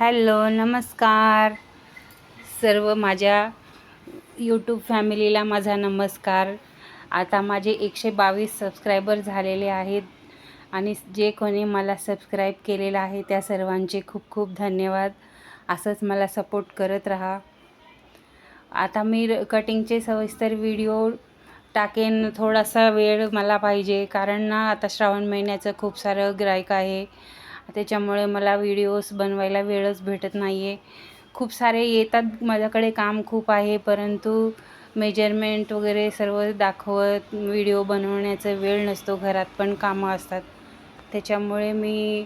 Hello नमस्कार. सर्व माझ्या यूट्यूब फॅमिलीला माझा नमस्कार. आता माझे एकशे बावीस सबस्क्रायबर झालेले आहेत आणि जे कोणी मला सबस्क्राईब केलेलं आहे त्या सर्वांचे खूप खूप धन्यवाद. असंच मला सपोर्ट करत राहा. आता मी र- कटिंगचे सविस्तर व्हिडिओ टाकेन. थोडासा वेळ मला पाहिजे. कारण ना आता श्रावण महिन्याचं खूप सारं ग्राहक आहे. त्याच्यामुळे मला व्हिडिओज बनवायला वेळच भेटत नाही आहे खूप सारे येतात माझ्याकडे काम खूप आहे परंतु मेजरमेंट वगैरे सर्व दाखवत व्हिडिओ बनवण्याचा वेळ नसतो घरात पण कामं असतात. त्याच्यामुळे मी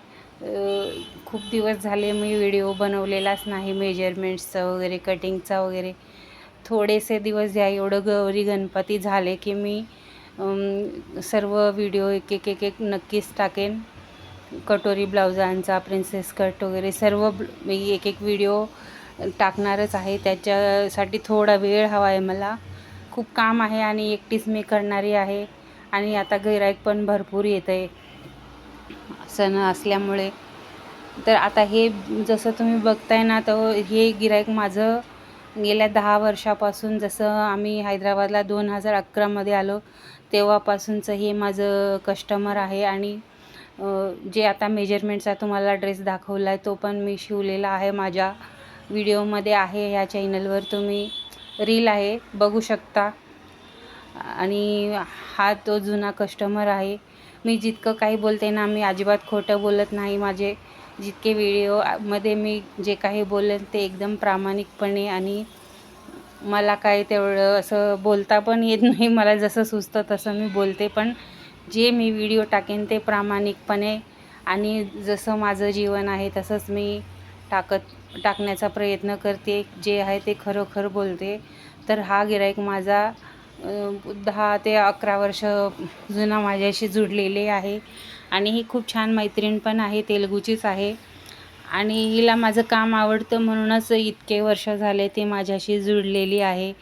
खूप दिवस झाले मी व्हिडिओ बनवलेलाच नाही मेजरमेंट्सचा वगैरे कटिंगचा वगैरे. थोडेसे दिवस द्या एवढं गौरी गणपती झाले की मी सर्व व्हिडिओ एक एक एक एक नक्कीच टाकेन. कटोरी ब्लाउजांचा प्रिन्सेस कट वगैरे सर्व मी एक एक व्हिडिओ टाकणारच आहे. त्याच्यासाठी थोडा वेळ हवा आहे मला. खूप काम आहे आणि एकटीच मी करणारी आहे. आणि आता गिराईक पण भरपूर येतं आहे सण असल्यामुळे. तर आता हे जसं तुम्ही बघताय ना तर हे गिराईक माझं गेल्या दहा वर्षापासून जसं आम्ही हैदराबादला दोन हजार अकरामध्ये आलो तेव्हापासूनचं हे माझं कस्टमर आहे. आणि जे आता मेजरमेंटचा तुम्हाला ड्रेस दाखवला आहे तो पण मी शिवलेला आहे. माझ्या व्हिडिओमध्ये आहे ह्या चॅनलवर तुम्ही रील आहे बघू शकता. आणि हा तो जुना कस्टमर आहे. मी जितकं काही बोलते ना मी अजिबात खोटं बोलत नाही. माझे जितके व्हिडिओमध्ये मी जे काही बोलेन ते एकदम प्रामाणिकपणे आणि मला काय तेवढं असं बोलता पण येत नाही. मला जसं सुचतं तसं मी बोलते. पण जे मी व्हिडिओ टाकेन ते प्रामाणिकपणे आणि जसं माझं जीवन आहे तसंच मी टाकत टाकण्याचा प्रयत्न करते जे आहे ते खरोखर बोलते. तर हा गिराईक माझा दहा ते अकरा वर्ष जुना माझ्याशी जुडलेले आहे. आणि ही खूप छान मैत्रीण पण आहे तेलगूचीच आहे. आणि हिला माझं काम आवडतं म्हणूनच इतके वर्ष झाले ते माझ्याशी जुळलेली आहे.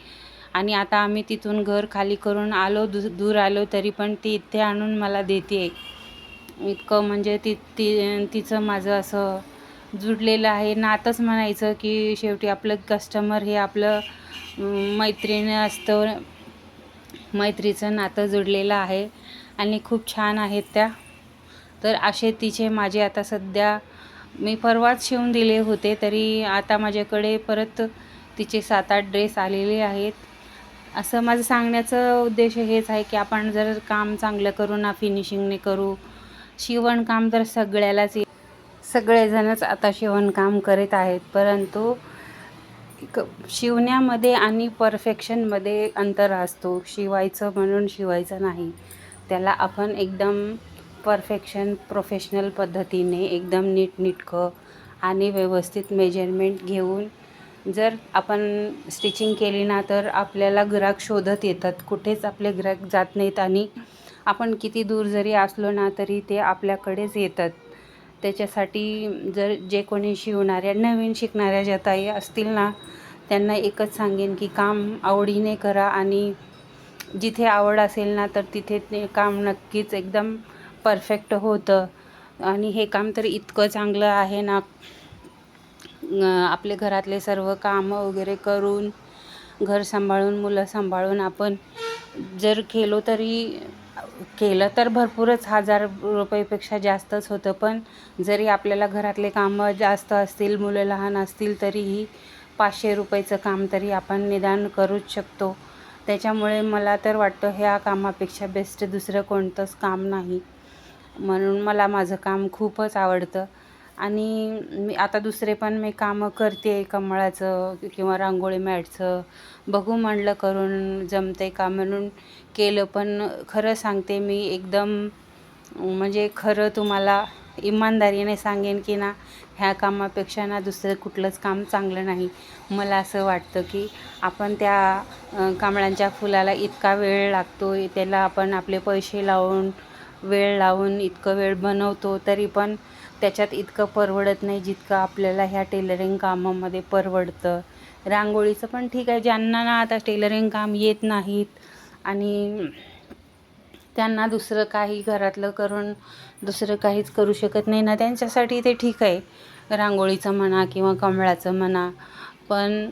आणि आता आम्ही तिथून घर खाली करून आलो दू दूर आलो तरी पण ती इथे आणून मला देते. इतकं म्हणजे ती ती तिचं माझं असं जुडलेलं आहे. नातंच म्हणायचं की शेवटी आपलं कस्टमर हे आपलं अं, मैत्रीण असतं. मैत्रीचं नातं जुडलेलं आहे आणि खूप छान आहेत त्या. तर असे तिचे माझे आता सध्या मी परवाच शिवून दिले होते तरी आता माझ्याकडे परत तिचे सात आठ ड्रेस आलेले आहेत. असं माझं सांगण्याचं उद्देश हेच आहे की आपण जर काम चांगलं करू ना फिनिशिंगने करू शिवणकाम तर सगळ्यालाच सगळेजणच आता शिवणकाम करीत आहेत परंतु क शिवण्यामध्ये आणि परफेक्शनमध्ये अंतर असतो. शिवायचं म्हणून शिवायचं नाही. त्याला आपण एकदम परफेक्शन प्रोफेशनल पद्धतीने एकदम नीटनीटकं आणि व्यवस्थित मेजरमेंट घेऊन जर आपण स्टिचिंग केली ना तर आपल्याला ग्राहक शोधत येतात. कुठेच आपले ग्राहक जात नाहीत आणि आपण किती दूर जरी असलो ना तरी ते आपल्याकडेच येतात. त्याच्यासाठी जर जे कोणी शिवणाऱ्या नवीन शिकणाऱ्या ज्या ताई असतील ना त्यांना एकच सांगेन की काम आवडीने करा आणि जिथे आवड असेल ना तर तिथे ते काम नक्कीच एकदम परफेक्ट होतं. आणि हे काम तर इतकं चांगलं आहे ना आपले घरातले सर्व कामं वगैरे करून घर सांभाळून मुलं सांभाळून आपण जर केलो तरी केलं तर भरपूरच हजार रुपयेपेक्षा जास्तच होतं. पण जरी आपल्याला घरातले कामं जास्त असतील मुलं लहान असतील तरीही पाचशे रुपयाचं काम तरी आपण निदान करूच शकतो. त्याच्यामुळे मला तर वाटतं ह्या कामापेक्षा बेस्ट दुसरं कोणतंच काम नाही. म्हणून मला माझं काम खूपच आवडतं. आणि मी आता दुसरे पण मी कामं करते कमळाचं किंवा रांगोळी मॅटचं. बघू म्हणलं करून जमते का म्हणून केलं पण खरं सांगते मी एकदम म्हणजे खरं तुम्हाला इमानदारीने सांगेन की ना ह्या कामापेक्षा ना दुसरं कुठलंच काम चांगलं नाही. मला असं वाटतं की आपण त्या कमळांच्या फुलाला इतका वेळ लागतो त्याला आपण आपले पैसे लावून वेळ लावून इतकं वेळ बनवतो तरी पण त्याच्यात इतकं परवडत नाही जितकं आपल्याला ह्या टेलरिंग कामामध्ये परवडतं. रांगोळीचं पण ठीक आहे ज्यांना ना आता टेलरिंग काम येत नाहीत आणि त्यांना दुसरं काही घरातलं करून दुसरं काहीच करू शकत नाही ना त्यांच्यासाठी ते ठीक आहे. रांगोळीचं म्हणा किंवा कमळाचं म्हणा. पण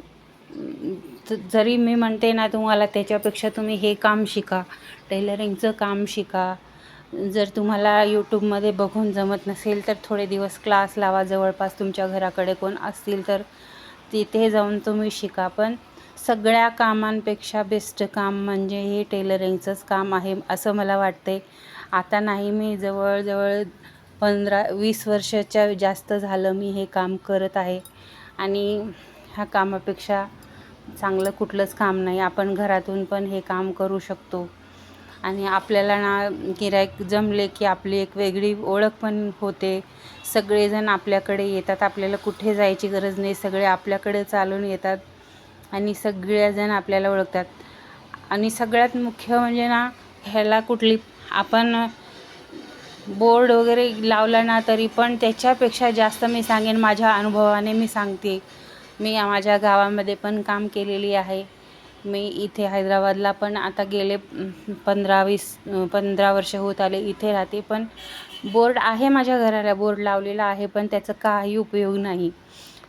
जरी मी म्हणते ना तुम्हाला त्याच्यापेक्षा तुम्ही हे काम शिका टेलरिंगचं काम शिका जर तुम्हाला यूट्यूबमध्ये बघून जमत नसेल तर थोडे दिवस क्लास लावा. जवळपास तुमच्या घराकडे कोण असतील तर तिथे जाऊन तुम्ही शिका. पण सगळ्या कामांपेक्षा बेस्ट काम म्हणजे हे टेलरिंगचंच काम आहे असं मला वाटते. आता नाही मी जवळजवळ पंधरा वीस वर्षाच्या जास्त झालं मी हे काम करत आहे. आणि ह्या कामापेक्षा चांगलं कुठलंच काम नाही. आपण घरातून पण हे काम करू शकतो. आणि आपल्याला ना गिऱ्हाईक जमले की आपली एक वेगळी ओळख पण होते. सगळेजण आपल्याकडे येतात. आपल्याला कुठे जायची गरज नाही. सगळे आपल्याकडे चालून येतात आणि सगळेजण आपल्याला ओळखतात. आणि सगळ्यात मुख्य म्हणजे ना ह्याला कुठली आपण बोर्ड वगैरे लावला ना तरी पण त्याच्यापेक्षा जास्त मी सांगेन. माझ्या अनुभवाने मी सांगते. मी माझ्या गावामध्ये पण काम केलेली आहे. मी इथे हैदराबादला पण आता गेले पंधरा वीस पंधरा वर्ष होत आले इथे राहते. पण बोर्ड आहे माझ्या घराला बोर्ड लावलेला आहे पण त्याचा काही उपयोग नाही.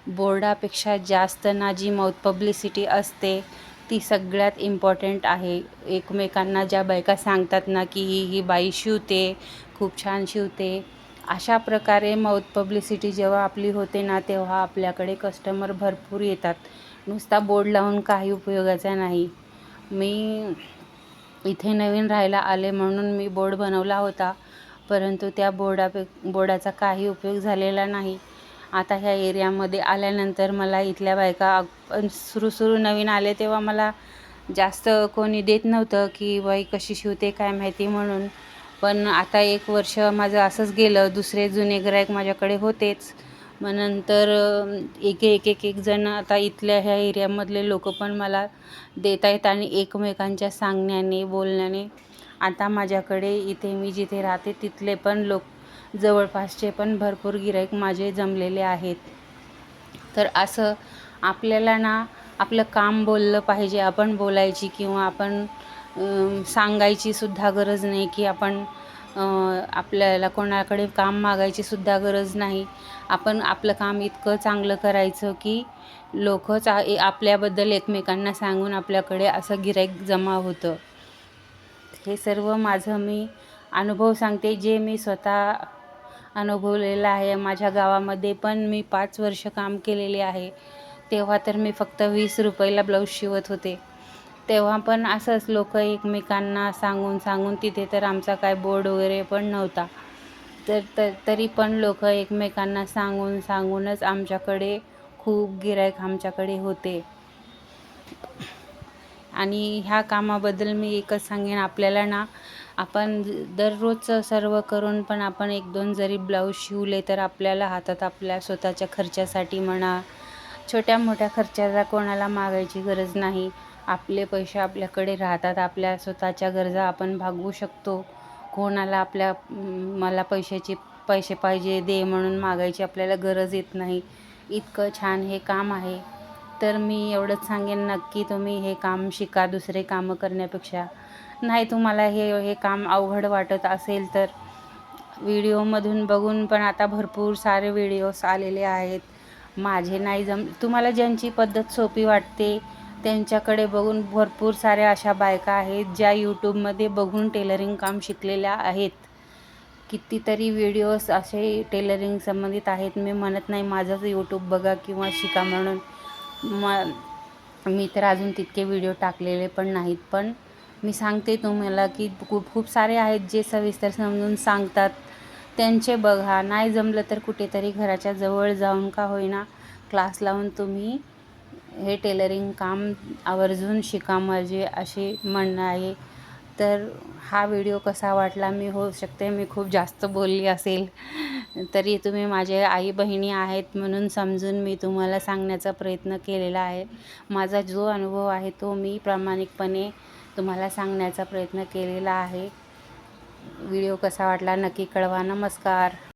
बोर्डापेक्षा जास्त ना जी माउथ पब्लिसिटी असते ती सगळ्यात इम्पॉर्टंट आहे. एकमेकांना ज्या बायका सांगतात ना की ही ही बाई शिवते खूप छान शिवते अशा प्रकारे माउथ पब्लिसिटी जेव्हा आपली होते ना तेव्हा आपल्याकडे कस्टमर भरपूर येतात. नुसता बोर्ड लावून काही उपयोगाचा नाही. मी इथे नवीन राहायला आले म्हणून मी बोर्ड बनवला होता परंतु त्या बोर्डापे बोर्डाचा काही उपयोग झालेला नाही. आता ह्या एरियामध्ये आल्यानंतर मला इथल्या बायका सुरू सुरू नवीन आले तेव्हा मला जास्त कोणी देत नव्हतं की बाई कशी शिवते काय माहिती म्हणून. पण आता एक वर्ष माझं असंच गेलं दुसरे जुने ग्राहक माझ्याकडे होतेच. मग नंतर एक एक एक एक जण आता इथल्या ह्या एरियामधले लोक पण मला देत आहेत आणि एकमेकांच्या सांगण्याने बोलण्याने. आता माझ्याकडे इथे मी जिथे राहते तिथले पण लोक जवळपासचे पण भरपूर गिराईक माझे जमलेले आहेत. तर असं आपल्याला ना आपलं काम बोललं पाहिजे आपण बोलायची किंवा आपण सांगायचीसुद्धा सांगायची सुद्धा गरज नाही की आपण आपल्याला कोणाकडे काम मागायची सुद्धा गरज नाही. आपण आपलं काम इतकं चांगलं करायचं की लोकंच ए- आपल्याबद्दल एकमेकांना सांगून आपल्याकडे असं गिराईक जमा होतं. हे सर्व माझं मी अनुभव सांगते. जे मी स्वतः अनुभवलेलं आहे माझ्या गावामध्ये पण मी पाच वर्ष काम केलेले आहे. तेव्हा तर मी फक्त वीस रुपयाला ब्लाऊज शिवत होते. तेव्हा पण असंच लोक एकमेकांना सांगून सांगून तिथे तर आमचा काय बोर्ड वगैरे पण नव्हता. तर तर तरी पण लोक एकमेकांना सांगून सांगूनच आमच्याकडे खूप गिरायक आमच्याकडे होते. आणि ह्या कामाबद्दल मी एकच सांगेन आपल्याला ना आपण दररोजचं सर्व करून पण आपण एक दोन जरी ब्लाऊज शिवले तर आपल्याला हातात आपल्या स्वतःच्या खर्चासाठी म्हणा छोट्या मोठ्या खर्चाचा कोणाला मागायची गरज नाही. आपले पैसे आपल्याकडे राहतात आपल्या स्वतःच्या गरजा आपण भागवू शकतो. कोणाला आपल्या मला पैशाची पैसे पाहिजे दे म्हणून मागायची आपल्याला गरज येत नाही. इतकं छान हे काम आहे. तर मी एवढंच सांगेन नक्की तुम्ही हे काम शिका दुसरे कामं करण्यापेक्षा. नाही तुम्हाला हे हे काम अवघड वाटत असेल तर व्हिडिओमधून बघून पण आता भरपूर सारे व्हिडिओज आलेले आहेत. माझे नाही जम तुम्हाला ज्यांची पद्धत सोपी वाटते त्यांच्याकडे बघून भरपूर साऱ्या अशा बायका आहेत ज्या यूट्यूबमध्ये बघून टेलरिंग काम शिकलेल्या आहेत. कितीतरी व्हिडिओज असे टेलरिंग संबंधित आहेत. मी म्हणत नाही माझंच यूट्यूब बघा किंवा शिका म्हणून. म मी तर अजून तितके व्हिडिओ टाकलेले पण नाहीत. पण मी सांगते तुम्हाला की खूप खूप सारे आहेत जे सविस्तर समजून सांगतात. त्यांचे बघा. नाही जमलं तर कुठेतरी घराच्या जवळ जाऊन का होईना क्लास लावून तुम्ही हे टेलरिंग काम आवर्जून शिका माझे असे म्हणणं आहे. तर हा व्हिडिओ कसा वाटला मी होऊ शकते मी खूप जास्त बोलली असेल. तरी तुम्ही माझे आई बहिणी आहेत म्हणून समजून मी तुम्हाला सांगण्याचा प्रयत्न केलेला आहे. माझा जो अनुभव आहे तो मी प्रामाणिकपणे तुम्हाला सांगण्याचा प्रयत्न केलेला आहे. व्हिडिओ कसा वाटला नक्की कळवा. नमस्कार.